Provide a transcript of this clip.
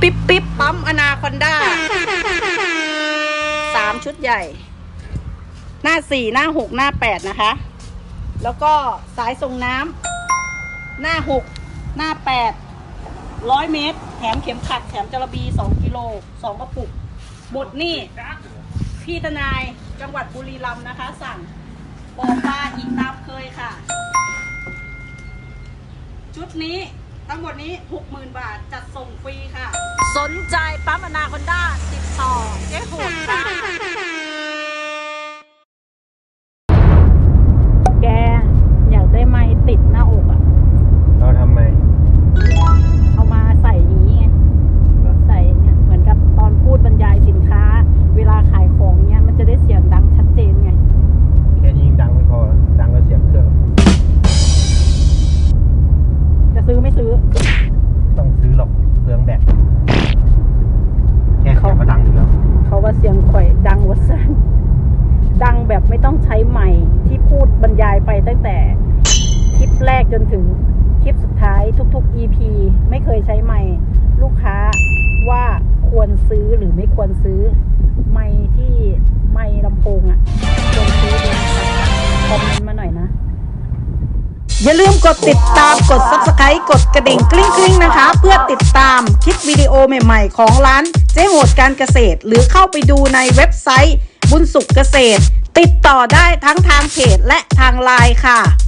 ปิ๊บปิ๊บปั๊มอนาคอนด้าสามชุดใหญ่ หน้าสี่หน้าหกหน้าแปดนะคะ แล้วก็สายส่งน้ำหน้าหกหน้าแปดร้อยเมตร แถมเข็มขัด แถมจระบีสองกิโลสองกระปุกหมดนี่ พี่ทนายจังหวัดบุรีรัมย์นะคะ สั่งปอปลาอีกตามเคยค่ะ ชุดนี้ ทั้งหมดนี้ 60,000 บาทจัดส่งฟรีค่ะ สนใจปั๊มอนาคอนด้าติดต่อเจ๊โหดค่ะ บรรยายไปตั้งแต่คลิปแรกจนถึงคลิปสุดท้ายทุก ๆ EP ไม่เคยใช้ไมค์ลูกค้าว่าควรซื้อหรือไม่ควรซื้อ ไมค์ที่ไมค์ลำโพงอะ่ะควรซื้อดูคะคอมเมนต์มาหน่อยนะ อย่าลืมกดติดตามกด subscribe กดกระดิ่งกริ๊งกริ๊งนะคะ เพื่อติดตามคลิปวิดีโอใหม่ๆ ของร้านเจ๊โหดการเกษตร หรือเข้าไปดูในเว็บไซต์บุญสุขเกษตร ติดต่อได้ทั้งทางเพจและทางไลน์ค่ะ